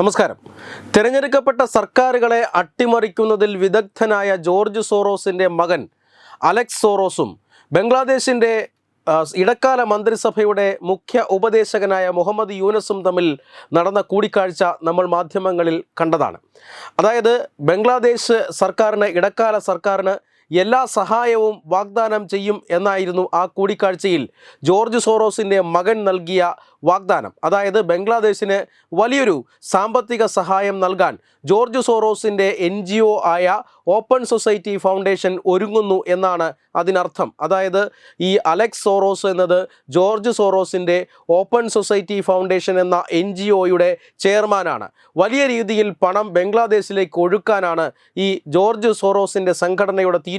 നമസ്കാരം. തിരഞ്ഞെടുക്കപ്പെട്ട സർക്കാരുകളെ അട്ടിമറിക്കുന്നതിൽ വിദഗ്ധനായ ജോർജ് സോറോസിന്റെ മകൻ അലക്സ് സോറോസും ബംഗ്ലാദേശിന്റെ ഇടക്കാല മന്ത്രിസഭയുടെ മുഖ്യ ഉപദേശകനായ മുഹമ്മദ് യൂനസും തമ്മിൽ നടന്ന കൂടിക്കാഴ്ച നമ്മൾ മാധ്യമങ്ങളിൽ കണ്ടതാണ്. അതായത് ബംഗ്ലാദേശ് സർക്കാരിന് ഇടക്കാല സർക്കാരിന് എല്ലാ സഹായവും വാഗ്ദാനം ചെയ്യും എന്നായിരുന്നു ആ കൂടിക്കാഴ്ചയിൽ ജോർജ് സോറോസിന്റെ മകൻ നൽകിയ വാഗ്ദാനം. അതായത് ബംഗ്ലാദേശിന് വലിയൊരു സാമ്പത്തിക സഹായം നൽകാൻ ജോർജ് സോറോസിന്റെ എൻ ജി ഒ ആയ ഓപ്പൺ സൊസൈറ്റി ഫൗണ്ടേഷൻ ഒരുങ്ങുന്നു എന്നാണ് അതിനർത്ഥം. അതായത് ഈ അലക്സ് സോറോസ് എന്നത് ജോർജ് സോറോസിന്റെ ഓപ്പൺ സൊസൈറ്റി ഫൗണ്ടേഷൻ എന്ന എൻ ജി ഒയുടെ ചെയർമാനാണ്. വലിയ രീതിയിൽ പണം ബംഗ്ലാദേശിലേക്ക് ഒഴുക്കാനാണ് ഈ ജോർജ് സോറോസിന്റെ സംഘടനയുടെ തീരുമാനം.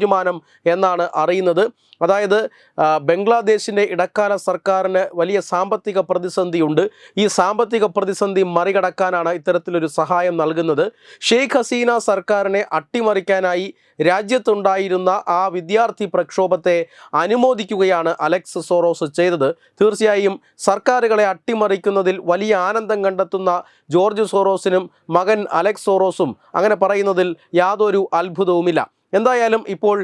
എന്നാണ് അറിയുന്നത്. അതായത് ബംഗ്ലാദേശിന്റെ ഇടക്കാല സർക്കാരിന് വലിയ സാമ്പത്തിക പ്രതിസന്ധിയുണ്ട്. ഈ സാമ്പത്തിക പ്രതിസന്ധി മറികടക്കാനാണ് ഇത്തരത്തിലൊരു സഹായം നൽകുന്നത്. ഷെയ്ഖ് ഹസീന സർക്കാരിനെ അട്ടിമറിക്കാനായി രാജ്യത്തുണ്ടായിരുന്ന ആ വിദ്യാർത്ഥി പ്രക്ഷോഭത്തെ അനുമോദിക്കുകയാണ് അലക്സ് സോറോസ് ചെയ്തത്. തീർച്ചയായും സർക്കാരുകളെ അട്ടിമറിക്കുന്നതിൽ വലിയ ആനന്ദം കണ്ടെത്തുന്ന ജോർജ് സോറോസിനും മകൻ അലക്സ് സോറോസും അങ്ങനെ പറയുന്നതിൽ യാതൊരു അത്ഭുതവുമില്ല. എന്തായാലും ഇപ്പോൾ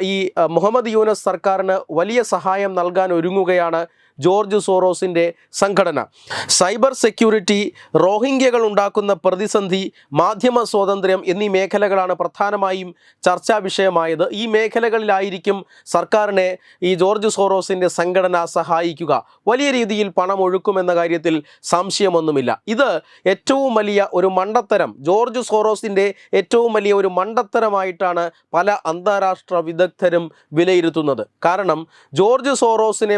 ഈ മുഹമ്മദ് യൂനസ് സർക്കാരിന് വലിയ സഹായം നൽകാൻ ഒരുങ്ങുകയാണ് ജോർജ് സോറോസിന്റെ സംഘടന. സൈബർ സെക്യൂരിറ്റി റോഹിംഗ്യകൾ ഉണ്ടാക്കുന്ന പ്രതിസന്ധി മാധ്യമ സ്വാതന്ത്ര്യം എന്നീ മേഖലകളാണ് പ്രധാനമായും ചർച്ചാ വിഷയമായത്. ഈ മേഖലകളിലായിരിക്കും സർക്കാരിനെ ഈ ജോർജ് സോറോസിന്റെ സംഘടന സഹായിക്കുക. വലിയ രീതിയിൽ പണം ഒഴുക്കുമെന്ന കാര്യത്തിൽ സംശയമൊന്നുമില്ല. ഇത് ഏറ്റവും വലിയ ഒരു മണ്ടത്തരം ജോർജ് സോറോസിന്റെ ഏറ്റവും വലിയ ഒരു മണ്ടത്തരമായിട്ടാണ് പല അന്താരാഷ്ട്ര വിദഗ്ധരും വിലയിരുത്തുന്നത്. കാരണം ജോർജ് സോറോസിനെ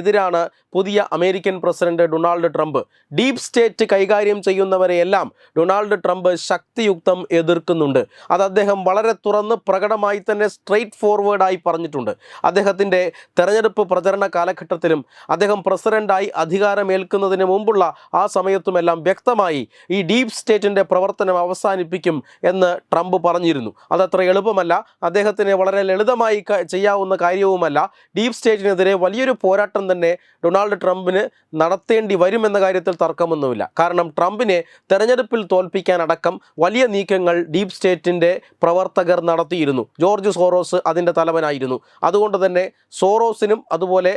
പോലെയുള്ളവർക്കെതിരാണ് പുതിയ American president Donald Trump. Deep state കൈകാര്യം ചെയ്യുന്നവരെയെല്ലാം ഡൊണാൾഡ് ട്രംപ് ശക്തിയുക്തം എതിർക്കുന്നുണ്ട്. അത് അദ്ദേഹം വളരെ തുറന്ന് പ്രകടമായി തന്നെ സ്ട്രെയിറ്റ് ഫോർവേഡായി പറഞ്ഞിട്ടുണ്ട്. അദ്ദേഹത്തിന്റെ തെരഞ്ഞെടുപ്പ് പ്രചരണ കാലഘട്ടത്തിലും അദ്ദേഹം പ്രസിഡന്റായി അധികാരമേൽക്കുന്നതിന് മുമ്പുള്ള ആ സമയത്തുമെല്ലാം വ്യക്തമായി ഈ ഡീപ് സ്റ്റേറ്റിന്റെ പ്രവർത്തനം അവസാനിപ്പിക്കും എന്ന് ട്രംപ് പറഞ്ഞിരുന്നു. അതത്ര എളുപ്പമല്ല. അദ്ദേഹത്തിന് വളരെ ലളിതമായി ചെയ്യാവുന്ന കാര്യവുമല്ല. ഡീപ് സ്റ്റേറ്റിനെതിരെ വലിയൊരു പോരാട്ടം തന്നെ ഡൊണാൾഡ് ട്രംപിന് നടത്തേണ്ടി വരുമെന്ന കാര്യത്തിൽ തർക്കമൊന്നുമില്ല. കാരണം ട്രംപിനെ തെരഞ്ഞെടുപ്പിൽ തോൽപ്പിക്കാനടക്കം വലിയ നീക്കങ്ങൾ ഡീപ് സ്റ്റേറ്റിന്റെ പ്രവർത്തകർ നടത്തിയിരുന്നു. ജോർജ് സോറോസ് അതിന്റെ തലവനായിരുന്നു. അതുകൊണ്ട് തന്നെ സോറോസിനും അതുപോലെ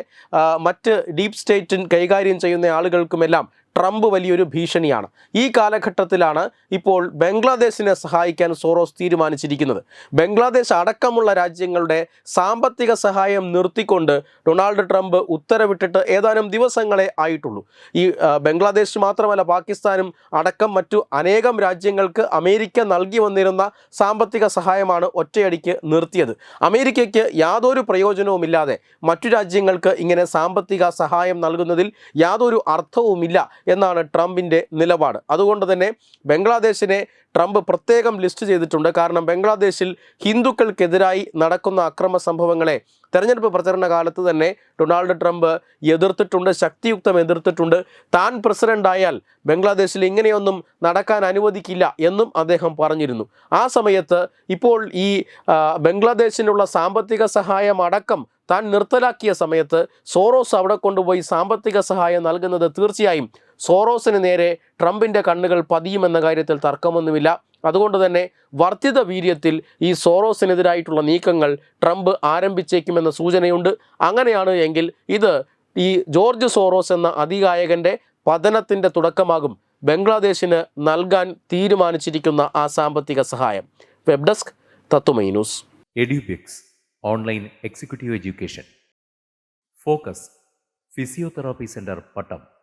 മറ്റ് ഡീപ് സ്റ്റേറ്റിൻ കൈകാര്യം ചെയ്യുന്ന ആളുകൾക്കുമെല്ലാം ട്രംപ് വലിയൊരു ഭീഷണിയാണ്. ഈ കാലഘട്ടത്തിലാണ് ഇപ്പോൾ ബംഗ്ലാദേശിനെ സഹായിക്കാൻ സോറോസ് തീരുമാനിച്ചിരിക്കുന്നത്. ബംഗ്ലാദേശ് അടക്കമുള്ള രാജ്യങ്ങളുടെ സാമ്പത്തിക സഹായം നിർത്തിക്കൊണ്ട് ഡൊണാൾഡ് ട്രംപ് ഉത്തരവിട്ടിട്ട് ഏതാനും ദിവസങ്ങളെ ആയിട്ടുള്ളൂ. ഈ ബംഗ്ലാദേശ് മാത്രമല്ല പാകിസ്ഥാനും അടക്കം മറ്റു അനേകം രാജ്യങ്ങൾക്ക് അമേരിക്ക നൽകി വന്നിരുന്ന സാമ്പത്തിക സഹായമാണ് ഒറ്റയടിക്ക് നിർത്തിയത്. അമേരിക്കയ്ക്ക് യാതൊരു പ്രയോജനവുമില്ലാതെ മറ്റു രാജ്യങ്ങൾക്ക് ഇങ്ങനെ സാമ്പത്തിക സഹായം നൽകുന്നതിൽ യാതൊരു അർത്ഥവുമില്ല എന്നാണ് ട്രംപിന്റെ നിലപാട്. അതുകൊണ്ട് തന്നെ ബംഗ്ലാദേശിനെ ട്രംപ് പ്രത്യേകം ലിസ്റ്റ് ചെയ്തിട്ടുണ്ട്. കാരണം ബംഗ്ലാദേശിൽ ഹിന്ദുക്കൾക്കെതിരായി നടക്കുന്ന അക്രമ സംഭവങ്ങളെ തെരഞ്ഞെടുപ്പ് പ്രചരണ കാലത്ത് തന്നെ ഡൊണാൾഡ് ട്രംപ് എതിർത്തിട്ടുണ്ട് ശക്തിയുക്തം എതിർത്തിട്ടുണ്ട്. താൻ പ്രസിഡന്റായാൽ ബംഗ്ലാദേശിൽ ഇങ്ങനെയൊന്നും നടക്കാൻ അനുവദിക്കില്ല എന്നും അദ്ദേഹം പറഞ്ഞിരുന്നു. ആ സമയത്ത് ഇപ്പോൾ ഈ ബംഗ്ലാദേശിനുള്ള സാമ്പത്തിക സഹായം അടക്കം താൻ നിർത്തലാക്കിയ സമയത്ത് സോറോസ് അവിടെ കൊണ്ടുപോയി സാമ്പത്തിക സഹായം നൽകുന്നത് തീർച്ചയായും സോറോസിന് നേരെ ട്രംപിന്റെ കണ്ണുകൾ പതിയുമെന്ന കാര്യത്തിൽ തർക്കമൊന്നുമില്ല. അതുകൊണ്ട് തന്നെ വർദ്ധിത വീര്യത്തിൽ ഈ സോറോസിനെതിരായിട്ടുള്ള നീക്കങ്ങൾ ട്രംപ് ആരംഭിച്ചേക്കുമെന്ന സൂചനയുണ്ട്. അങ്ങനെയാണ് എങ്കിൽ ഇത് ഈ ജോർജ് സോറോസ് എന്ന അതികായകന്റെ പതനത്തിന്റെ തുടക്കമാകും. ബംഗ്ലാദേശിന് നൽകാൻ തീരുമാനിച്ചിരിക്കുന്ന ആ സാമ്പത്തിക സഹായം. Web desk Tatwamayi news. Edubix online executive education. Focus physiotherapy centre Pattom.